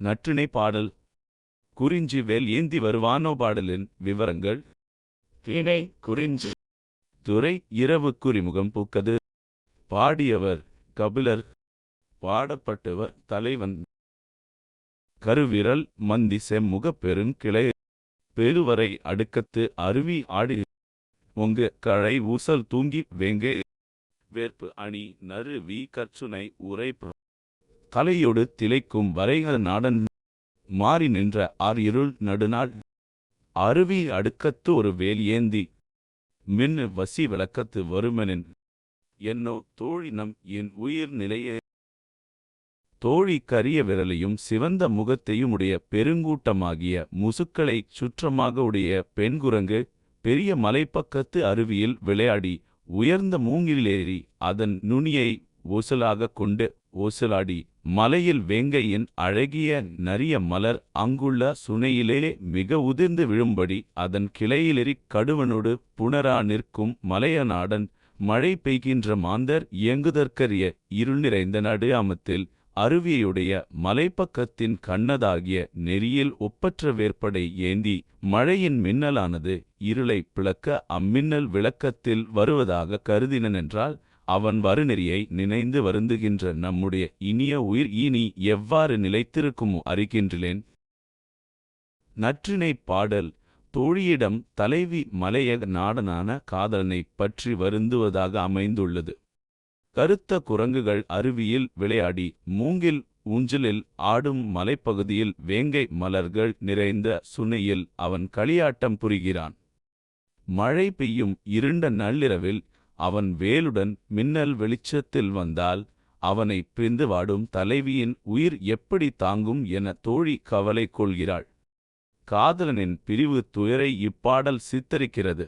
நற்றிணை பாடல். குறிஞ்சி வேல் ஏந்தி வருவானோ பாடலின் விவரங்கள். திணை குறிஞ்சி. துறை இரவு குறிமுகம் பூக்கது. பாடியவர் கபிலர். பாடப்பட்டவர் தலைவன். கருவிரல் மந்தி செம்முகப் பெருங்கிளை பெருவரை அடுக்கத்து அருவி ஆடி. ஒங்கு கழை ஊசல் தூங்கி வேங்கே. வேற்பு அணி நறு வி கற்சுனை உரைப்பு கலையொடு திளைக்கும் வரைக நாடன் மாறி நின்ற ஆர் இருள் நடுநாள். அருவி அடுக்கத்து ஒரு வேல் ஏந்தி மின்னு வசி விளக்கத்து வருமனின். என்னோ தோழினம் என் உயிர் நிலையே. தோழி கரிய விரலையும் சிவந்த முகத்தையும் உடைய பெருங்கூட்டமாகிய முசுக்களைச் சுற்றமாக உடைய பெண்குரங்கு பெரிய மலைப்பக்கத்து அருவியில் விளையாடி உயர்ந்த மூங்கிலேறி அதன் நுனியை ஒசலாகக் கொண்டு ஓசலாடி மலையில் வேங்கையின் அழகிய நரிய மலர் அங்குள்ள சுனையிலே மிக உதிர்ந்து விழும்படி அதன் கிளையிலேறிக் கடுவனொடு புணரா நிற்கும் மலையநாடன் மழை பெய்கின்ற மாந்தர் இயங்குதற்கரிய இருள் நிறைந்த நடுயாமத்தில் அருவியுடைய மலைப்பக்கத்தின் கண்ணதாகிய நெறியில் ஒப்பற்ற வேற்படை ஏந்தி மழையின் மின்னலானது இருளை பிளக்க அம்மின்னல் விளக்கத்தில் வருவதாக கருதினனென்றால் அவன் வருநெறியை நினைந்து வருந்துகின்ற நம்முடைய இனிய உயிர் இனி எவ்வாறு நிலைத்திருக்குமோ அறிகின்றேன். நற்றினை பாடல். தோழியிடம் தலைவி மலையக நாடனான காதலனைப் பற்றி வருந்துவதாக அமைந்துள்ளது. கருத்த குரங்குகள் அருவியில் விளையாடி மூங்கில் ஊஞ்சலில் ஆடும் மலைப்பகுதியில் வேங்கை மலர்கள் நிறைந்த சுனையில் அவன் களியாட்டம் புரிகிறான். மழை பெய்யும் இருண்ட நள்ளிரவில் அவன் வேலுடன் மின்னல் வெளிச்சத்தில் வந்தால் அவனை பிரிந்து வாடும் தலைவியின் உயிர் எப்படி தாங்கும் என தோழி கவலை கொள்கிறாள். காதலனின் பிரிவு துயரை இப்பாடல் சித்தரிக்கிறது.